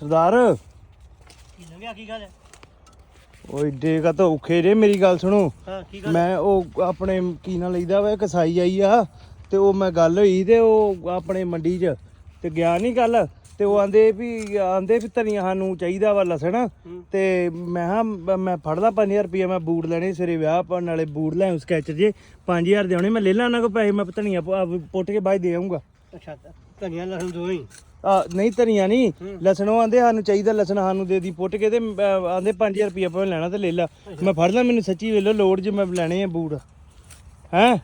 ਸਰਦਾਰ। ਕੀ ਲੰਘਿਆ ਕੀ ਗੱਲ ਓਏ ਤਾਂ ਔਖੇ ਜੇ ਮੇਰੀ ਗੱਲ ਸੁਣੋ। ਹਾਂ ਕੀ ਗੱਲ? ਮੈਂ ਉਹ ਆਪਣੇ ਕੀ ਨਾਲ ਲਈਦਾ ਵਾ ਕਸਾਈ ਆਈ ਆ ਤੇ ਉਹ ਮੈਂ ਗੱਲ ਹੋਈ ਤੇ ਉਹ ਆਪਣੇ ਮੰਡੀ 'ਚ ਤੇ ਗਿਆ ਨਹੀਂ ਕੱਲ ਤੇ ਉਹ ਆਂਦੇ ਵੀ ਆਂਦੇ ਵੀ ਧਨੀਆ ਸਾਨੂੰ ਚਾਹੀਦਾ ਵਾ ਲਸਣ ਤੇ ਮੈਂ ਹਾਂ ਮੈਂ ਫੜਦਾ 5000 ਰੁਪਏ ਮੈਂ ਬੂਟ ਲੈਣੇ ਸਿਰੇ ਵਿਆਹ ਪਾਉਣ ਵਾਲੇ ਬੂਟ ਲੈ ਸਕੈਚ ਜੇ 5000 ਦੇ ਆਉਣੇ ਮੈਂ ਲੈ ਲਾਂ ਉਹਨਾਂ ਕੋ ਪੈਸੇ ਮੈਂ ਧਨੀਆ ਪੁੱਟ ਕੇ ਬਾਅਦ ਦੇ ਆਉਂਗਾ ਅੱਛਾ। ਧਨੀਆ ਲਸਣ ਹੀ। ਆ ਨਹੀਂ ਧਨੀਆ ਨਹੀਂ ਲਸਣ ਆਂਦੇ ਸਾਨੂੰ ਚਾਹੀਦਾ ਲਸਣ ਸਾਨੂੰ ਦੇ ਦੀ ਪੁੱਟ ਕੇ ਤੇ ਅਹ, ਆਂਦੇ 5000 ਰੁਪਏ ਭਾਵੇਂ ਲੈਣਾ ਤੇ ਲੈ ਲਾ। ਮੈਂ ਫੜ ਲਾਂ ਮੈਨੂੰ ਸੱਚੀ ਵੇਲੋ ਲੋੜ ਜੇ ਮੈਂ ਲੈਣੇ ਆ ਬੂਟ। ਹੈਂ?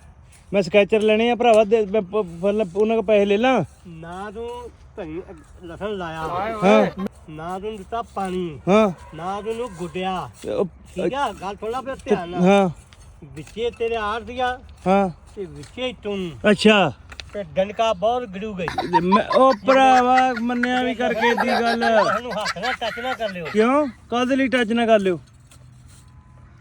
ਮੈਂ ਸਕੈਚਰ ਲੈਣੇ ਆ ਭਰਾਵਾ ਦੇ ਮੈਂ ਪ- ਉਹਨਾਂ ਕੋ ਪੈਸੇ ਲੈ ਲਾਂ। ਨਾ ਤੂੰ ਧਨੀਆ ਲਸਣ ਲਾਇਆ। ਹਾਂ? ਨਾ ਤੂੰ ਦਿੱਤਾ ਪਾਣੀ। ਹਾਂ। ਨਾ ਤੂੰ ਉਹਨੂੰ ਗੁੱਡਿਆ। ਉਹ- ਠੀਕ ਆ? ਗੱਲ ਥੋੜਾ ਪਿਆ ਧਿਆਨ ਨਾਲ। ਹਾਂ। ਵਿੱਚੇ ਤੇਰੇ ਆੜ ਦੀਆਂ ਹਾਂ। ਤੇ ਵਿੱਚੇ ਤੂੰ। ਅੱਛਾ। ਤੇ ਬਹੁਤ ਗੜੂ ਗਈ। ਮੈਂ ਉਹ ਭਰਾਵਾ ਮੰਨਿਆ ਵੀ ਕਰਕੇ ਦੀ ਗੱਲ। ਸਾਨੂੰ ਹੱਥ ਨਾਲ ਟੱਚ ਨਾ ਕਰ ਲਿਓ। ਕਿਉਂ? ਕਾਹਦੇ ਲਈ ਟੱਚ ਨਾ ਕਰ ਲਿਓ?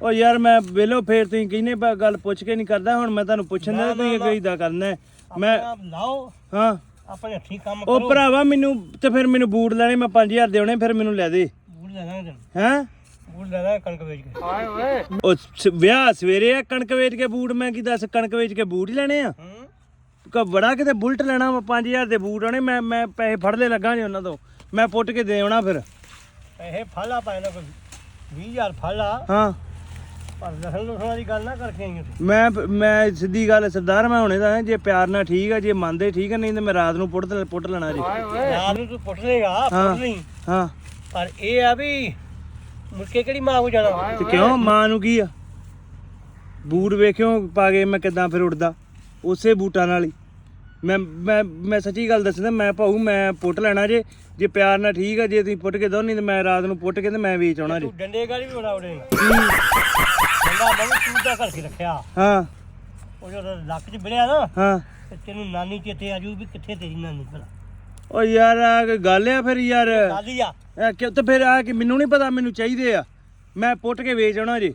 ਉਹ ਯਾਰ ਮੈਂ ਵੇਲੋ ਫੇਰ ਤੁਸੀਂ ਕਹਿੰਨੇ ਪਾ ਗੱਲ ਪੁੱਛ ਕੇ ਨਹੀਂ ਕਰਦਾ ਹੁਣ ਮੈਂ ਤੁਹਾਨੂੰ ਪੁੱਛਣ ਦਾ ਤੁਸੀਂ ਅੱਗੇ ਇਦਾਂ ਕਰਨਾ। ਮੈਂ ਲਾਓ। ਹਾਂ। ਆਪਣੇ ਹੱਥੀਂ ਕੰਮ ਉਹ ਕਰੋ। ਭਰਾਵਾ ਮੈਨੂੰ ਤੇ ਫਿਰ ਮੈਨੂੰ ਬੂਟ ਲੈਣੇ ਮੈਂ 5000 ਦੇਣੇ ਫਿਰ ਮੈਨੂੰ ਲੈ ਦੇ। ਬੂਟ ਲੈ ਲਾਂਗੇ ਹੈਂ? ਬੂਟ ਲੈ ਲਾਂਗੇ ਕਣਕ ਵੇਚ ਕੇ। ਹਾਏ ਓਏ। ਉਹ ਵਿਆਹ ਸਵੇਰੇ ਆ ਕਣਕ ਵੇਚ ਕੇ ਬੂਟ ਮੈਂ ਕੀ ਦੱਸ ਕਣਕ ਵੇਚ ਕੇ ਬੂਟ ਹੀ ਲੈਣੇ ਆ? ਹੂੰ। ਕ ਬੜਾ ਕਿਤੇ ਬੁਲਟ ਲੈਣਾ ਵਾ 5000 ਦੇ ਬੂਟ ਆਣੇ ਮੈਂ ਮੈਂ ਪੈਸੇ ਫੜ ਲੈ ਲੱਗਾ ਜੀ ਉਹਨਾਂ ਤੋਂ। ਮੈਂ ਪੁੱਟ ਕੇ ਦੇ ਆਉਣਾ ਫਿਰ। ਇਹ ਫਾਲਾ ਪਾਇਨਾ ਕੋਈ 20000 ਫਾਲਾ ਹਾਂ। ਪਰ ਲਸਣ ਲੁਸਣ ਦੀ ਗੱਲ ਨਾ ਕਰਕੇ ਆਈ ਉੱਥੇ। ਮੈਂ ਮੈਂ ਸਿੱਧੀ ਗੱਲ ਸਰਦਾਰ ਮੈਂ ਹੁਣੇ ਦਾ ਜੇ ਪਿਆਰ ਨਾਲ ਠੀਕ ਆ ਜੇ ਮੰਨਦੇ ਠੀਕ ਆ ਨਹੀਂ ਤੇ ਮੈਂ ਰਾਤ ਨੂੰ ਪੁੱਟ ਪੁੱਟ ਲੈਣਾ ਜੀ। ਰਾਤ ਨੂੰ ਤੂੰ ਪੁੱਟ ਲੇਗਾ। ਪੁੱਟ ਲਈ। ਹਾਂ। ਪਰ ਇਹ ਆ ਵੀ ਮੁੜ ਕੇ ਕਿਹੜੀ ਮਾਂ ਕੋ ਜਾਣਾ? ਤੇ ਕਿਉਂ? ਮਾਂ ਨੂੰ ਕੀ ਆ? ਬੂਟ ਵੇਖਿਓ ਪਾ ਕੇ ਮੈਂ ਕਿਦਾਂ ਫਿਰ ਉੱਡਦਾ। ਉਸੇ ਬੂਟਾਂ ਨਾਲ ਹੀ। ਮੈਂ ਮੈਂ ਮੈਂ ਸੱਚੀ ਗੱਲ ਦੱਸਦਾ ਮੈਂ ਭਾਊ ਮੈਂ ਪੁੱਟ ਲੈਣਾ ਜੇ। ਜੇ ਪਿਆਰ ਨਾਲ ਠੀਕ ਆ ਜੇ ਤੁਸੀਂ ਪੁੱਟ ਕੇ ਦੋ ਨਹੀਂ ਤੇ ਮੈਂ ਰਾਤ ਨੂੰ ਪੁੱਟ ਕੇ ਤੇ ਮੈਂ ਵੇਚ ਆਉਣਾ ਜੀ। ਤੂੰ ਡੰਡੇ ਗਾਲੀ ਵੀ ਬੜਾ ਉੜੇ ਕੀ? ਡੰਡਾ ਮੈਂ ਤੂੰ ਦਾ ਕਰਕੇ ਰੱਖਿਆ। ਹਾਂ। ਉਹ ਜਦੋਂ ਲੱਕ 'ਚ ਬਿੜਿਆ ਨਾ ਹਾਂ। ਤੇ ਤੈਨੂੰ ਨਾਨੀ ਚੇਤੇ ਆਜੂ ਵੀ ਕਿੱਥੇ ਤੇਰੀ ਨਾਨੀ ਭਲਾ। ਓ ਯਾਰ ਆ ਕੋਈ ਗੱਲ ਆ ਫਿਰ ਯਾਰ। ਦਾਦੀ ਆ। ਇਹ ਕਿਉਂ ਤੇ ਫਿਰ ਆ ਕਿ ਮੈਨੂੰ ਨਹੀਂ ਪਤਾ ਮੈਨੂੰ ਚਾਹੀਦੇ ਆ। ਮੈਂ ਪੁੱਟ ਕੇ ਵੇਚ ਆਉਣਾ ਜੀ।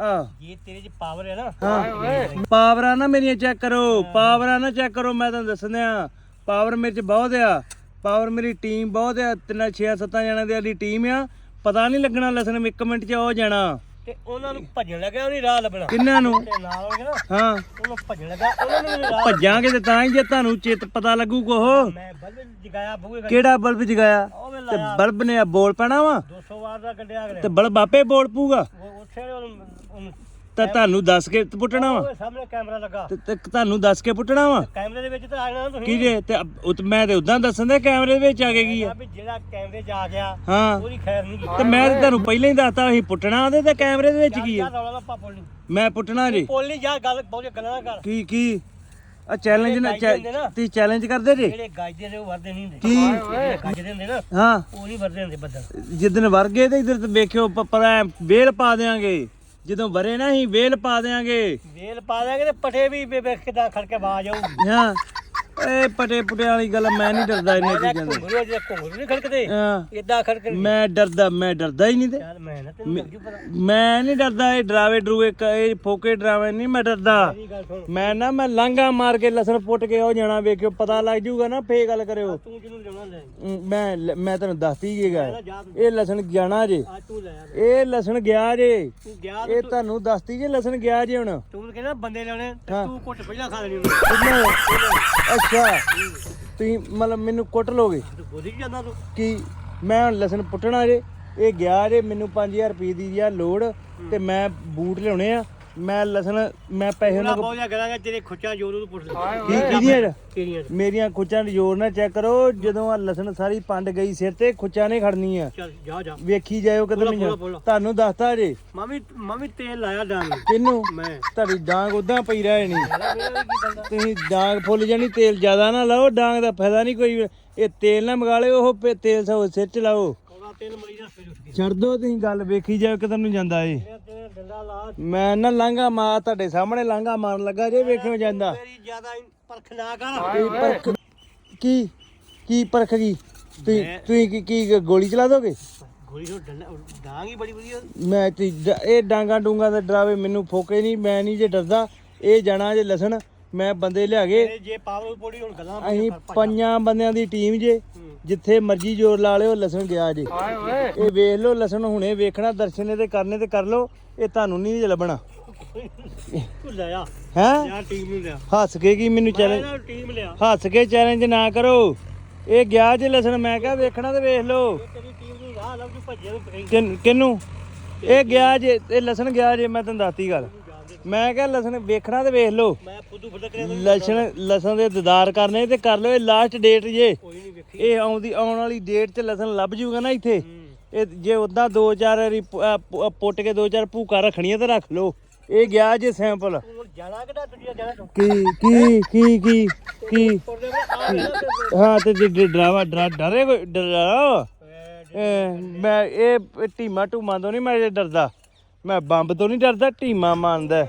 ਆ ਜੇ ਤੇਰੇ 'ਚ ਪਾਵਰ ਹੈ ਨਾ। ਹਾਂ। ਪਾਵਰਾਂ ਨਾ ਮੇਰੀਆਂ ਚੈੱਕ ਕਰੋ। ਪਾਵਰਾਂ ਨਾ ਚੈੱਕ ਕਰੋ ਮੈਂ ਤੁਹਾਨੂੰ ਦੱਸਦਿਆਂ ਪਾਵਰ ਮੇਰੇ ਚ ਬਹੁਤ ਆ। ਪਾਵਰ ਮੇਰੀ ਟੀਮ ਬਹੁਤ ਆ। ਤਿੰਨ 6 7 ਜਣਾਂ ਦੀ ਸਾਡੀ ਟੀਮ ਆ। ਪਤਾ ਨਹੀਂ ਲੱਗਣਾ ਲਸਣ ਇੱਕ ਮਿੰਟ ਚ ਹੋ ਜਾਣਾ। ਤੇ ਉਹਨਾਂ ਨੂੰ ਭੱਜਣ ਲੱਗਿਆ ਉਹਨੇ ਰਾਹ ਲੱਭਣਾ। ਕਿੰਨਾਂ ਨੂੰ? ਤੇ ਨਾਲ ਹੋਣਗੇ ਨਾ। ਹਾਂ। ਉਹਨੂੰ ਭੱਜਣ ਲੱਗਾ ਉਹਨਾਂ ਨੂੰ ਵੀ ਰਾਹ ਭੱਜਾਂਗੇ ਤੇ ਤਾਂ ਹੀ ਜੇ ਤੁਹਾਨੂੰ ਚਿੱਤ ਪਤਾ ਲੱਗੂ ਕੋਹ ਮੈਂ ਬਲਬ ਜਗਾਇਆ ਬੂਏ ਕਿਹੜਾ ਬਲਬ ਜਗਾਇਆ? ਉਹ ਵੇ ਤੇ ਲਾਇਆ। ਬਲਬ ਨੇ ਬੋਲ ਪੈਣਾ ਵਾ। 200 ਵਾਰ ਦਾ ਕੱਢਿਆ ਅਗਲੇ ਤੇ ਬਲਬ ਆਪੇ ਬੋਲ ਪੂਗਾ ਉਹ ਉੱਥੇ ਉਹਨੂੰ ਉਹਨੂੰ ਤਾਂ ਤੁਹਾਨੂੰ ਦੱਸ ਕੇ ਪੁੱਟਣਾ ਵਾ? ਸਾਹਮਣੇ ਕੈਮਰਾ ਲੱਗਾ। ਤੇ ਤੇ ਤੁਹਾਨੂੰ ਦੱਸ ਕੇ ਪੁੱਟਣਾ ਵਾ? ਕੈਮਰੇ ਦੇ ਵਿੱਚ ਤਾਂ ਆ ਜਾਣਾ ਤੁਸੀਂ। ਕੀ ਜੇ ਤੇ ਅਬ- ਉਹ ਤੇ ਮੈਂ ਤੇ ਉਦਾਂ ਦੱਸਣ ਦੇ ਕੈਮਰੇ ਦੇ ਵਿੱਚ ਆ ਕੇ ਕੀ ਆ? ਵੀ ਜਿਹੜਾ ਕੈਮਰੇ 'ਚ ਆ ਗਿਆ ਹਾਂ। ਉਹਦੀ ਖੈਰ ਨਹੀਂ ਕੀਤੀ। ਤੇ ਮੈਂ ਤੇ ਤੁਹਾਨੂੰ ਪਹਿਲਾਂ ਹੀ ਦੱਸਤਾ ਸੀ ਪੁੱਟਣਾ ਉਹਦੇ ਤੇ ਕੈਮਰੇ ਦੇ ਵਿੱਚ ਕੀ ਆ? ਰੌਲਾ ਨਾ ਪਾ ਪੋਲੀ ਮੈਂ ਪੁੱਟਣਾ ਜੀ। ਪੋਲੀ ਜਾ ਗੱਲ ਬਹੁਤ ਗੱਲਾਂ ਨਾ ਕਰ। ਕੀ ਕੀ? ਆ ਚੈਲੰਜ ਨਾ ਜਿਹੜੇ ਹੁੰਦੇ ਨਾ। ਤੁਸੀਂ ਚੈਲੰਜ ਕਰਦੇ ਜੀ? ਜਿਹੜੇ ਗੱਜਦੇ ਨੇ ਉਹ ਵਰਦੇ ਨਹੀਂ ਹੁੰਦੇ। ਕੀ? ਜਿਹੜੇ ਗੱਜਦੇ ਹੁੰਦੇ ਨਾ ਹਾਂ। ਉਹ ਨਹੀਂ ਵਰਦੇ ਹੁੰਦੇ ਬੱਦਲ। ਜਿੱਦਨ ਵਰਗੇ ਤੇ ਇਧਰ ਤੇ ਵੇਖਿਓ ਪ- ਪਤਾ ਐ ਵੇਲ ਪਾ ਦੇਾਂਗੇ ਜਦੋਂ ਵਰੇ ਨਾ ਹੀ ਵੇਲ ਪਾ ਦੇਾਂਗੇ ਵੇਲ ਪਾ ਦਿਆਂਗੇ ਤੇ ਪਟੇ ਵੀ ਵੇਖ ਕਿਦਾਂ ਖੜਕੇ ਬਾਜ ਆਊ ਹਾਂ। ਏ ਪਟੇ ਪੁਟੇ ਵਾਲੀ ਗੱਲ ਮੈਂ ਨਹੀਂ ਡਰਦਾ ਇਹਨਾਂ ਚੀਜ਼ਾਂ ਤੋਂ ਘੁੰਗਰੂ ਜਿਹੜੇ ਘੁੰਗਰੂ ਨਹੀਂ ਖੜਕਦੇ ਹਾਂ। ਇਦਾਂ ਖੜਕੇ ਮੈਂ ਡਰਦਾ ਮੈਂ ਡਰਦਾ ਹੀ ਨਹੀਂ ਤੇ। ਯਾਰ ਮੈਂ ਨਾ ਤੈਨੂੰ ਲੱਗ ਜੂ ਪਤਾ ਮੈਂ ਨਹੀਂ ਡਰਦਾ ਇਹ ਡਰਾਵੇ ਡਰੂਵੇ ਕ- ਇਹ ਫੋਕੇ ਡਰਾਵੇ ਨਹੀਂ ਮੈਂ ਡਰਦਾ। ਮੇਰੀ ਗੱਲ ਸੁਣ। ਮੈਂ ਨਾ ਮੈਂ ਲਾਂਗਾ ਮਾਰ ਕੇ ਲਸਣ ਪੁੱਟ ਕੇ ਹੋ ਜਾਣਾ ਵੇਖਿਓ ਪਤਾ ਲੱਗ ਜੂਗਾ ਨਾ ਫੇ ਗੱਲ ਕਰਿਓ। ਤੂੰ ਜਿਹਨੂੰ ਲਿਆਉਣਾ ਲੈ? ਅਮ, ਮੈਂ ਲ- ਮੈਂ ਤੈਨੂੰ ਦੱਸਤੀ ਗਈ ਗੱਲ ਜਾ ਤੂੰ। ਇਹ ਲਸਣ ਜਾਣਾ ਜੇ। ਆ ਤੂੰ ਲੈ ਆ। ਇਹ ਲਸਣ ਗਿਆ ਜੇ। ਤੂੰ ਗਿਆ ਇਹ ਤੁਹਾਨੂੰ ਦੱਸਤੀ ਜੇ ਲਸਣ ਗਿਆ ਜੇ ਹੁਣ। ਤੂੰ ਕਹਿੰਦਾ ਬੰਦੇ ਲਿਆਉਣੇ ਤੇ ਹਾਂ। ਤੂੰ ਘੁੱਟ ਪਹਿਲਾਂ ਖਾ ਲੈਣੀ ਉਹਨੂੰ। ਕਿੰਨੇ ਅੱਛਾ। ਤੁਸੀਂ ਮਤਲਬ ਮੈਨੂੰ ਕੁੱਟ ਲੋਗੇ ਤੂੰ ਬੋਲੀ ਜਾਂਦਾ ਤੂੰ ਕਿ ਮੈਂ ਹੁਣ ਲਸਣ ਪੁੱਟਣਾ ਜੇ, ਇਹ ਗਿਆ ਜੇ, ਮੈਨੂੰ 5000 ਰੁਪਏ ਦੀ ਆ ਲੋੜ, ਤੇ ਮੈਂ ਬੂਟ ਲਿਆਉਣੇ ਆ। ਮੈਂ ਲਸਣ ਮੈਂ ਪੈਸੇ ਉਹਨਾਂ ਕੋਲ ਬਹੁਤ ਕਰਾਂਗਾ ਤੇਰੇ ਖੁੱਚਾਂ ਜੋਰ ਨੂੰ ਪੁੱਟ ਲੈ। ਕੀ ਕਿਹਦੀਆਂ ਤੇਰੀਆਂ ਮੇਰੀਆਂ ਖੁੱਚਾਂ ਦੀ ਜ਼ੋਰ ਨਾਲ ਚੈੱਕ ਕਰੋ ਜਦੋਂ ਆ ਲਸਣ ਸਾਰੀ ਪੰਡ ਗਈ ਸਿਰ ਤੇ ਖੁੱਚਾਂ ਨੇ ਖੜਨੀ ਆ। ਚੱਲ ਜਾ ਜਾ। ਵੇਖੀ ਜਾਇਓ ਕਦੋਂ ਨਹੀਂ ਬੋਲੋ, ਬੋਲੋ। ਤੁਹਾਨੂੰ ਦੱਸਤਾ ਜੇ ਮਾਮੀ ਮਾਮੀ ਤੇਲ ਲਾਇਆ ਡਾਂਗ। ਕਿੰਨੂੰ ਮੈਂ। ਤੁਹਾਡੀ ਡਾਂਗ ਉਦਾਂ ਪਈ ਰਹਿ ਨਹੀਂ ਮੇਰਾ ਮੇਰਾ ਵੀ ਕੀ ਬੰਦਾ? ਤੁਸੀਂ ਡਾਂਗ ਫੁੱਲ ਜਾਣੀ ਤੇਲ ਜ਼ਿਆਦਾ ਨਾ ਲਾਓ ਡਾਂਗ ਦਾ ਫਾਇਦਾ ਨਹੀਂ ਕੋਈ। ਇਹ ਤੇਲ ਨਾ ਮਗਾ ਲਿਓ ਉਹ ਪੇ- ਤੇਲ ਸੋ ਸਿਰ ਚ ਲਾਓ। ਉੱਠ ਛੱਡ ਦੋ ਤੁਸੀਂ ਗੱਲ ਵੇਖੀ ਜਾਓ ਕਿਧਰ ਨੂੰ ਜਾਂਦਾ ਏ। ਤੇਰਾ ਤੇਰਾ ਡੰਡਾ ਲਾ ਮੈਂ ਨਾ ਲਾਂਗਾ ਮਾਰ ਤੁਹਾਡੇ ਸਾਹਮਣੇ ਲਾਂਗਾ ਮਾਰਨ ਲੱਗਾ ਜੇ ਵੇਖਿਓ ਜਾਂਦਾ। ਮੇਰੀ ਜ਼ਿਆਦਾ ਪਰਖ ਨਾ ਕਰ। ਕੀ ਪਰਖ ਕੀ ਕੀ ਪਰਖ ਗਈ ਤੁਸੀਂ ਤੁਸੀਂ ਕੀ ਕੀ ਗੋਲੀ ਚਲਾ ਦੋਗੇ? ਗੋਲੀ ਨੂੰ ਡੰਡਾ ਡਾਂਗ ਹੀ ਬੜੀ ਵਧੀਆ ਮੈਂ ਤੇ ਡ- ਇਹ ਡਾਂਗਾ ਡੂੰਗਾ ਦਾ ਡਰਾਵੇ ਮੈਨੂੰ ਫੋਕੇ ਨਹੀਂ ਮੈਂ ਨਹੀਂ ਜੇ ਡਰਦਾ ਇਹ ਜਾਣਾ ਜੇ ਲਸਣ ਮੈਂ ਬੰਦੇ ਲਿਆ ਗਏ ਤੇਰੇ ਜੇ ਪਾਵਰ ਪੋੜੀ ਹੁਣ ਗੱਲਾਂ ਅਸੀਂ ਪੰਜਾਂ ਬੰਦਿਆਂ ਦੀ ਟੀਮ ਜੇ। ਜਿੱਥੇ ਮਰਜ਼ੀ ਜ਼ੋਰ ਲਾ ਲਿਓ ਲਸਣ ਗਿਆ ਜੇ। ਆਏ ਓਏ। ਇਹ ਵੇਖ ਲਓ ਲਸਣ ਹੁਣੇ ਵੇਖਣਾ ਦਰਸ਼ਨ ਇਹਦੇ ਕਰਨੇ ਤੇ ਕਰ ਲਓ ਇਹ ਤੁਹਾਨੂੰ ਨਹੀਂ ਜੇ ਲੱਭਣਾ ਤੂੰ ਲਿਆ ਹੈ ਟੀਮ ਨੂੰ ਲਿਆ। ਹੱਸ ਕੇ ਕੀ ਮੈਨੂੰ ਚੈਲੰਜ ਮੈਂ ਟੀਮ ਲਿਆ। ਹੱਸ ਕੇ ਚੈਲੰਜ ਨਾ ਕਰੋ। ਇਹ ਗਿਆ ਜੇ ਲਸਣ ਮੈਂ ਕਿਹਾ ਵੇਖਣਾ ਤੇ ਵੇਖ ਲਓ। ਕਿਨ- ਇਹ ਗਿਆ ਜੇ ਇਹ ਲਸਣ ਗਿਆ ਜੇ ਮੈਂ ਤੈਨੂੰ ਦੱਸਤੀ ਗੱਲ। ਮੈਂ ਕਿਹਾ ਲਸਣ ਵੇਖਣਾ ਤੇ ਵੇਖ ਲਓ। ਮੈਂ ਫੁੱਦੂ ਫੁੱਦ ਕਰਿਆ ਲਸਣ ਲਸਣ ਦੇ ਦੀਦਾਰ ਕਰਨੇ ਤੇ ਕਰ ਲਓ ਇਹ ਲਾਸਟ ਡੇਟ ਜੇ। ਕੋਈ ਨਹੀਂ ਵੇਖੀ। ਇਹ ਆਉਂਦੀ ਆਉਣ ਵਾਲੀ ਡੇਟ 'ਚ ਲਸਣ ਲੱਭ ਜੂਗਾ ਨਾ ਇੱਥੇ। ਇਹ ਜੇ ਉਦਾਂ ਦੋ ਚਾਰ ਪੁੱਟ ਕੇ ਦੋ ਚਾਰ ਭੂਕਾ ਰੱਖਣੀਆਂ ਤੇ ਰੱਖ ਲਓ। ਇਹ ਗਿਆ ਜੇ ਸੈਂਪਲ ਜਾਣਾ ਕਿਹੜਾ ਜਾਣਾ ਕੀ ਕੀ ਕੀ ਕੀ ਕੀ? ਹਾਂ। ਤੇ ਡਰਾਵਾ ਡਰਾ ਡਰੇ ਕੋਈ? ਡਰਾ ਮੈਂ ਇਹ ਟੀਮਾ ਟੂਮਾ ਤੋਂ ਨਹੀਂ ਮੈਂ ਡਰਦਾ। ਮੈਂ ਬੰਬ ਤੋਂ ਨਹੀਂ ਡਰਦਾ ਟੀਮਾ ਮੰਨਦਾ